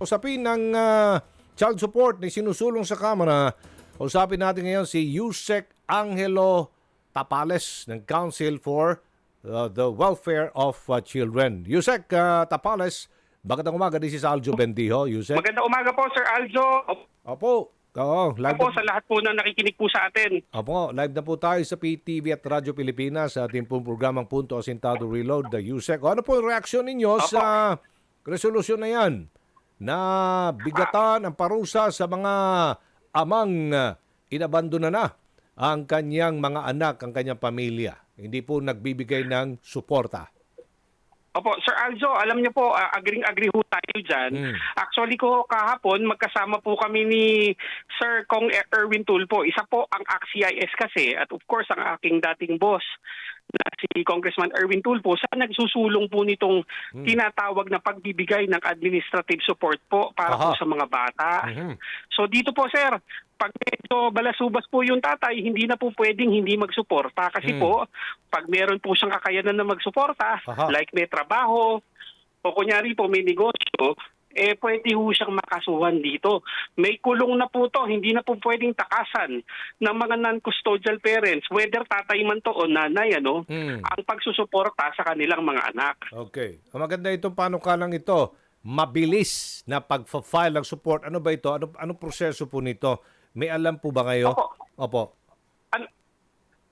Usapin ng ah, child support na sinusulong sa Kamara. Usapin natin ngayon si Yusek Angelo Tapales ng Council for uh, the Welfare of uh, Children. Yusek ah, Tapales, magandang umaga. This is Aljo Bendijo. Yusek. Magandang umaga po, Sir Aljo. Opo. Oo, live Opo na, sa lahat po na nakikinig po sa atin. Opo, live na po tayo sa PTV at Radyo Pilipinas sa ating pong programang Punto Asintado Reload, the Yusek. Ano po yung reaksyon ninyo Opo. sa resolusyon na yan na bigatan ang parusa sa mga amang uh, inabandona na ang kanyang mga anak, ang kanyang pamilya. Hindi po nagbibigay ng suporta. Opo, Sir Aljo, alam niyo po, ah, agring-agree ho tayo dyan. Mm. Actually ko kahapon, magkasama po kami ni Sir Kong Erwin Tulpo. Isa po ang ACT-CIS kasi at of course ang aking dating boss na si Congressman Erwin Tulpo sa nagsusulong po nitong Hmm. tinatawag na pagbibigay ng administrative support po para Aha. po sa mga bata. Mhm. So dito po sir, pag medyo balasubas po yung tatay, hindi na po pwedeng hindi magsuporta. Kasi Hmm. po, pag meron po siyang kakayanan na magsuporta, Aha. like may trabaho, o kunyari po may negosyo, eh pwede ho siyang makasuhan dito. May kulong na po to, hindi na po pwedeng takasan ng mga non-custodial parents, whether tatay man to o nanay, ano, Mm. ang pagsusuporta sa kanilang mga anak. Okay. Ang maganda itong panukalang ito, mabilis na pag-file ng support. Ano ba ito? Ano, anong proseso po nito? May alam po ba kayo? Opo. Opo.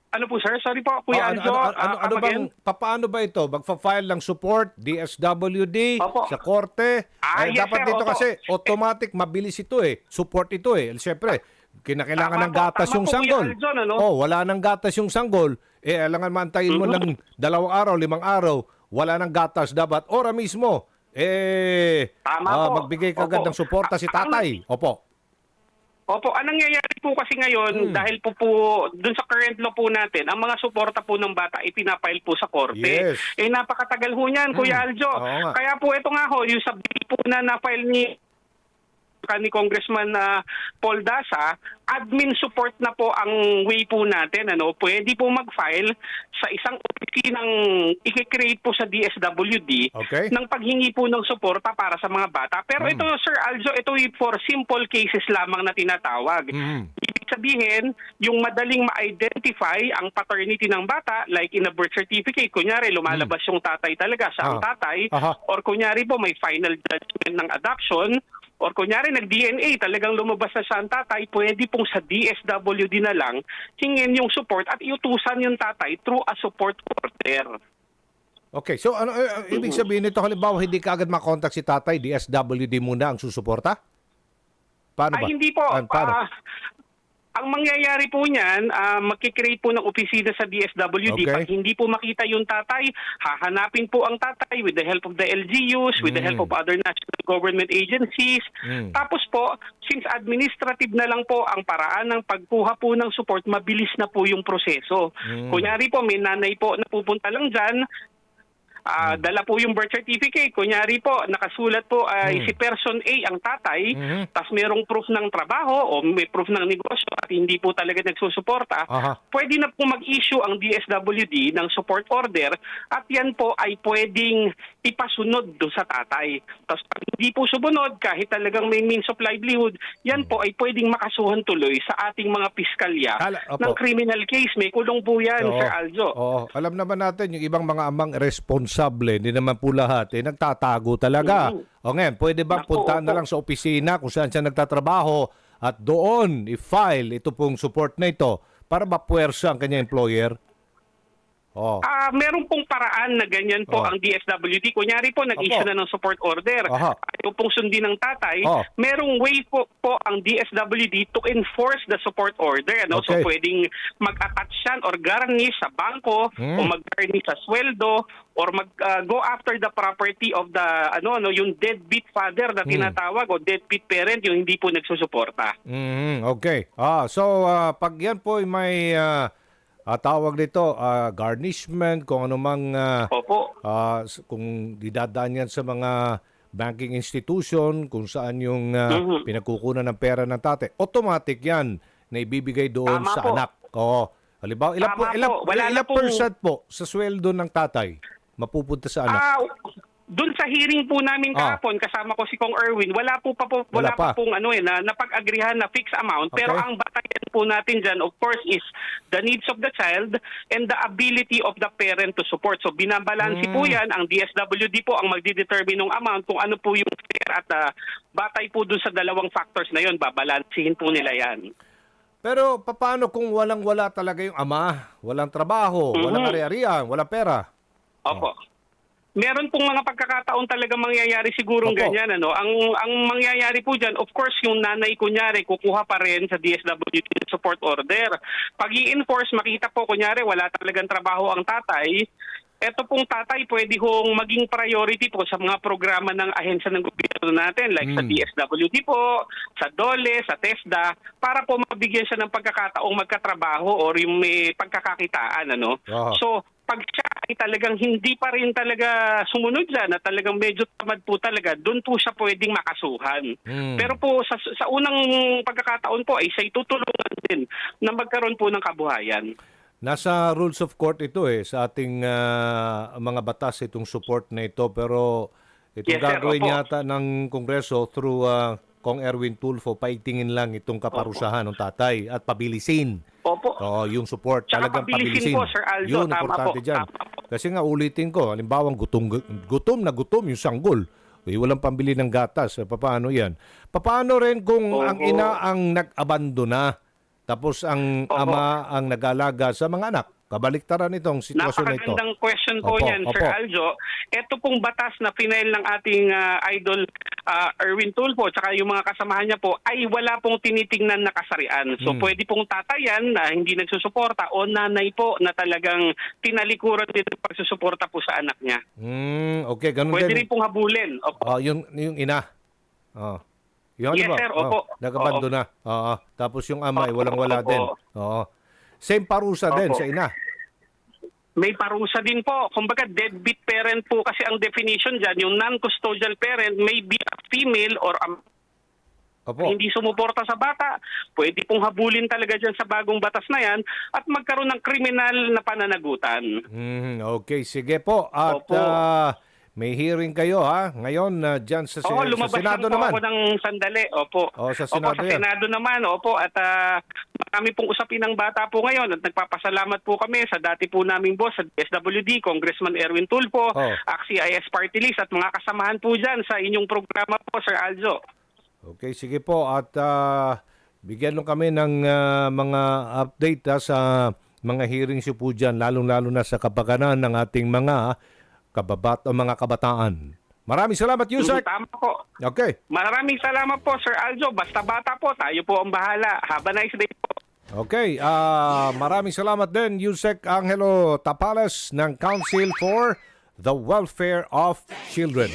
Ano, po sir? Sorry po, Kuya Oh, ano, Aljo. ano, ano, ano, ah, ano bang, papaano ba ito? Magfa-file ng support, DSWD, Opo. sa korte? Ah, Eh, yes, dapat sir, dito opo. kasi automatic, mabilis ito eh. Support ito eh. Siyempre, kinakailangan Tama ng po, gatas tama yung po, sanggol. Aljon, ano? Oh, wala nang gatas yung sanggol. Eh, alangan mantayin mo Mhm. lang dalawang araw, limang araw, wala nang gatas dapat. Ora mismo, eh, Tama po. magbigay kagad Opo. ng suporta si tatay. Opo. Opo, anong nangyayari po kasi ngayon Hmm. dahil po po dun sa current law po natin, ang mga suporta po ng bata ipinapile po sa korte. Yes. Eh napakatagal ho niyan, Kuya Hmm. Aljo. Oo nga. Kaya po ito nga ho, yung sa bill po na na-file ni ni Congressman na Paul Dasa, admin support na po ang way po natin. Ano, pwede po mag-file sa isang opisinang i-create po sa DSWD Okay. ng paghingi po ng suporta para sa mga bata. Pero Hmm. ito, Sir Aljo, ito for simple cases lamang na tinatawag. Mhm. Ibig sabihin, yung madaling ma-identify ang paternity ng bata, like in a birth certificate, kunyari lumalabas yung tatay talaga sa ang Hmm. Ah. tatay, Aha. or kunyari po may final judgment ng adoption, or kunyari nag-DNA, talagang lumabas na siya ang tatay, pwede pong sa DSWD na lang hingin yung support at iutusan yung tatay through a support order. Okay, so ano eh, ibig sabihin nito halimbawa hindi ka agad makontak si tatay, DSWD muna ang susuporta? Paano ba? Ay, hindi po. Pa- paano? Ah, ang mangyayari po niyan, uh, magkikreate po ng opisina sa DSWD. Okay. Pag hindi po makita yung tatay, hahanapin po ang tatay with the help of the LGUs, with the Mm. help of other national government agencies. Mm. Tapos po, since administrative na lang po ang paraan ng pagkuha po ng support, mabilis na po yung proseso. Mm. Kunyari po, may nanay po na pupunta lang dyan, Hmm. dala po yung birth certificate. Kunyari po, nakasulat po ay Mm. si person A ang tatay, Mhm. tas merong proof ng trabaho o may proof ng negosyo at hindi po talaga nagsusuporta, Aha. pwede na po mag-issue ang DSWD ng support order at yan po ay pwedeng ipasunod do sa tatay. Tapos pag hindi po sumunod, kahit talagang may means of livelihood, yan po ay pwedeng makasuhan tuloy sa ating mga piskalya opo. ng criminal case. May kulong po yan, Oo. Sir Aljo. Oo, alam naman natin yung ibang mga amang responsable, hindi naman po lahat, eh, nagtatago talaga. Mhm. O ngayon, pwede ba Naku, puntahan na opo. lang sa opisina kung saan siya nagtatrabaho at doon i-file ito pong support na ito para mapuwersa ang kanyang employer? Oh. Ah, meron pong paraan na ganyan po Oh. ang DSWD. Kunyari po, nag-issue Opo. na ng support order. Aha. Ayaw pong sundin ng tatay. Oh. Merong way po, po ang DSWD to enforce the support order. Ano? So Okay. pwedeng mag-attach yan or garnish sa bangko Hmm. o mag-garnish sa sweldo or mag ah, go after the property of the ano ano yung deadbeat father na Hmm. tinatawag o deadbeat parent yung hindi po nagsusuporta. Mhm, okay. Ah, so ah, pag yan po ay may ah, ah, tawag nito ah, garnishment kung anumang ah, Opo. S- kung didadaan yan sa mga banking institution, kung saan yung ah, Mhm. pinagkukunan ng pera ng tate, automatic yan na ibibigay doon Tama sa po. anak. Oo. Halimbawa, ilan po, Tama ilan, po. Wala na ilan pong- percent po sa sweldo ng tatay mapupunta sa anak? Ah, Doon sa hearing po namin Ah. kahapon, kasama ko si Kong Erwin, wala po pa po, wala, Wala pa. pa. pong ano eh, na napag-agrihan na fixed amount. Pero Okay. ang batayan po natin dyan, of course, is the needs of the child and the ability of the parent to support. So binabalansi po Mm. yan. Ang DSWD po ang magdidetermine ng amount kung ano po yung fair at ah, batay po doon sa dalawang factors na yon babalansihin po nila yan. Pero paano kung walang-wala talaga yung ama? Walang trabaho, walang Mhm. ari-arian, walang pera? Opo. Meron pong mga pagkakataon talaga mangyayari sigurong Opo. ganyan ano. Ang ang mangyayari po diyan, of course, yung nanay kunyari kukuha pa rin sa DSWD support order. Pag i-enforce makita po kunyari wala talagang trabaho ang tatay, eto pong tatay pwede hong maging priority po sa mga programa ng ahensya ng gobyerno natin like sa Mm. DSWD po, sa DOLE, sa TESDA para po mabigyan siya ng pagkakataong magkatrabaho or yung may pagkakakitaan ano. Aha. So, pag siya ay talagang hindi pa rin talaga sumunod dyan, at talagang medyo tamad po talaga, doon po siya pwedeng makasuhan. Hmm. Pero po sa, sa unang pagkakataon po ay siya'y tutulungan din na magkaroon po ng kabuhayan. Nasa rules of court ito eh, sa ating ah, mga batas itong support na ito. Pero ito Yes, gagawin Opo. yata ng Kongreso through ah, Kong Erwin Tulfo, paigtingin lang itong kaparusahan ng tatay at pabilisin. Opo. Oo, yung support Tsaka talagang pabilisin pabilisin. po, Sir Aldo. Yun, Tama importante po. dyan. Tama po. Kasi nga ulitin ko, halimbawa gutom, gutom na gutom yung sanggol. Eh, walang pambili ng gatas. Eh, paano yan? Paano rin kung Oo. ang ina ang nag-abandona tapos ang ama ang nag-alaga sa mga anak? Kabaliktaran itong sitwasyon na ito. Napakagandang question po Opo, yan, Sir opo. Aljo. Ito pong batas na final ng ating ah, idol ah, Erwin Tulfo tsaka yung mga kasamahan niya po ay wala pong tinitingnan na kasarian. So Hmm. pwede pong tatayan na hindi nagsusuporta o nanay po na talagang tinalikuran din ng pagsusuporta po sa anak niya. Hmm, okay, ganun Pwede din. rin pong habulin. Opo. Oh, yung, yung ina. Oh. Yung Yes, di ba? sir. Oh, Opo. nag-abandona. Oo. Tapos yung ama ay walang-wala din. Oo. Same parusa din Opo. sa ina. May parusa din po. Kumbaga, deadbeat parent po kasi ang definition dyan, yung non-custodial parent may be a female or a Opo. hindi sumuporta sa bata, pwede pong habulin talaga dyan sa bagong batas na yan at magkaroon ng kriminal na pananagutan. Mhm, okay, sige po. At Opo. ah, may hearing kayo ha ngayon na diyan sa, Oo, sa lumabas Senado lang po naman. ako ng sandali. Opo. Oo, sa Opo, Senado sa yan. Senado naman. Opo, at ah, marami pong usapin ng bata po ngayon at nagpapasalamat po kami sa dati po naming boss sa SWD, Congressman Erwin Tulfo, Oo. AXI-IS Party List at mga kasamahan po dyan sa inyong programa po, Sir Aljo. Okay, sige po at ah, bigyan lang kami ng ah, mga update ha, sa mga hearings po diyan lalong-lalo na sa kapakanan ng ating mga kababat o mga kabataan. Maraming salamat, Yusek. Tama po. Okay. Maraming salamat po, Sir Aljo. Basta bata po, tayo po ang bahala. Have a nice day po. Okay, ah maraming salamat din Yusek Angelo Tapales ng Council for the Welfare of Children.